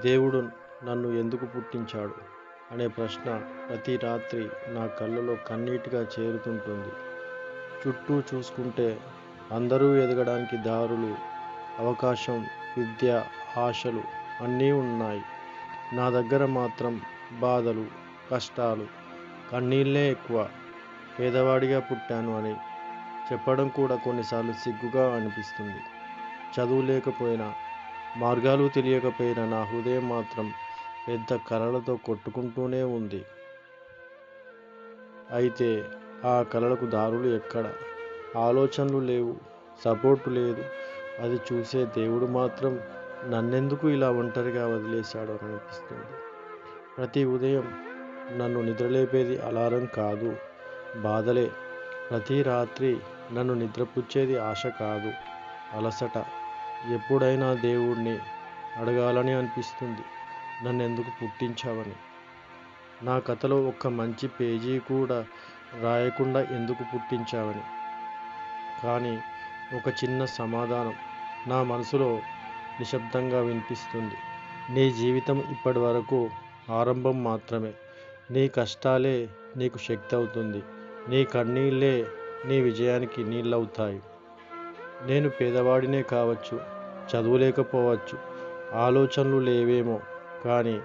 దేవుడు నన్ను ఎందుకు పుట్టించాడు అనే ప్రశ్న ప్రతి రాత్రి నా కళ్ళలో కన్నీటిగా చేరుతుంటుంది. చుట్టూ చూసుకుంటే అందరూ ఎదగడానికి దారులు అవకాశం విద్య ఆశలు అన్నీ ఉన్నాయి. నా దగ్గర మాత్రం బాధలు కష్టాలు కన్నీళ్ళే ఎక్కువ. పేదవాడిగా పుట్టాను అని చెప్పడం కూడా కొన్నిసార్లు సిగ్గుగా అనిపిస్తుంది. చదువు లేకపోయినా మార్గాలు తెలియకపోయిన నా హృదయం మాత్రం పెద్ద కలలతో కొట్టుకుంటూనే ఉంది. అయితే ఆ కలలకు దారులు ఎక్కడ? ఆలోచనలు లేవు సపోర్టు లేదు. అది చూసే దేవుడు మాత్రం నన్నెందుకు ఇలా ఒంటరిగా వదిలేశాడో అని అనిపిస్తుంది ప్రతి ఉదయం నన్ను నిద్రలేపేది అలారం కాదు బాధలే. ప్రతి రాత్రి నన్ను నిద్రపుచ్చేది ఆశ కాదు అలసట. ఎప్పుడైనా దేవుణ్ణి అడగాలని అనిపిస్తుంది. నన్ను ఎందుకు పుట్టించావని. నా కథలో ఒక్క మంచి పేజీ కూడా రాయకుండా ఎందుకు పుట్టించావని. కానీ ఒక చిన్న సమాధానం నా మనసులో నిశ్శబ్దంగా వినిపిస్తుంది. నీ జీవితం ఇప్పటి వరకు ఆరంభం మాత్రమే. నీ కష్టాలే నీకు శక్తి అవుతుంది. నీ కన్నీళ్ళే నీ విజయానికి నీళ్ళవుతాయి. నేను పేదవాడినే కావచ్చు చదువులేకపోవచ్చు ఆలోచనలు లేవేమో కానీ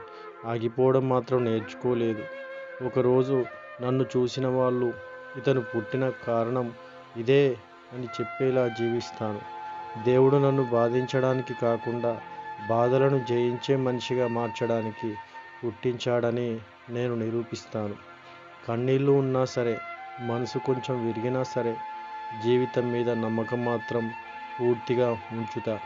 ఆగిపోవడం మాత్రం నేర్చుకోలేదు. ఒకరోజు నన్ను చూసిన వాళ్ళు ఇతను పుట్టిన కారణం ఇదే అని చెప్పేలా జీవిస్తాను. దేవుడు నన్ను బాధించడానికి కాకుండా బాధలను జయించే మనిషిగా మార్చడానికి పుట్టించాడని నేను నిరూపిస్తాను. కన్నీళ్ళు ఉన్నా సరే మనసు కొంచెం విరిగినా సరే జీవితం మీద నమ్మకం మాత్రం పూర్తిగా ఉంచుతా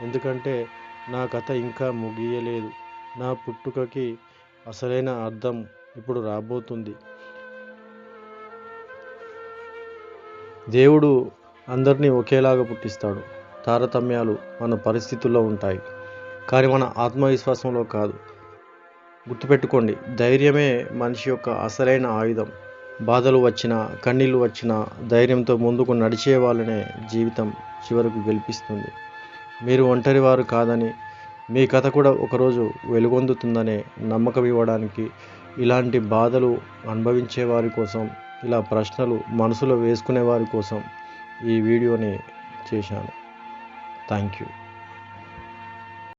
ఎందుకంటే నా కథ ఇంకా ముగియలేదు. నా పుట్టుకకి అసలైన అర్థం ఇప్పుడు రాబోతుంది. దేవుడు అందరినీ ఒకేలాగా పుట్టిస్తాడు. తారతమ్యాలు మన పరిస్థితుల్లో ఉంటాయి. కానీ మన ఆత్మవిశ్వాసంలో కాదు. గుర్తుపెట్టుకోండి ధైర్యమే మనిషి యొక్క అసలైన ఆయుధం. బాధలు వచ్చినా కన్నీళ్ళు వచ్చినా ధైర్యంతో ముందుకు నడిచే వాళ్ళనే జీవితం చివరకు గెలిపిస్తుంది. మీరు ఒంటరి వారు కాదని మీ కథ కూడా ఒకరోజు వెలుగొందుతుందనే నమ్మకం ఇవ్వడానికి ఇలాంటి బాధలు అనుభవించే వారి కోసం ఇలా ప్రశ్నలు మనసులో వేసుకునే వారి కోసం ఈ వీడియోని చేశాను. Thank you.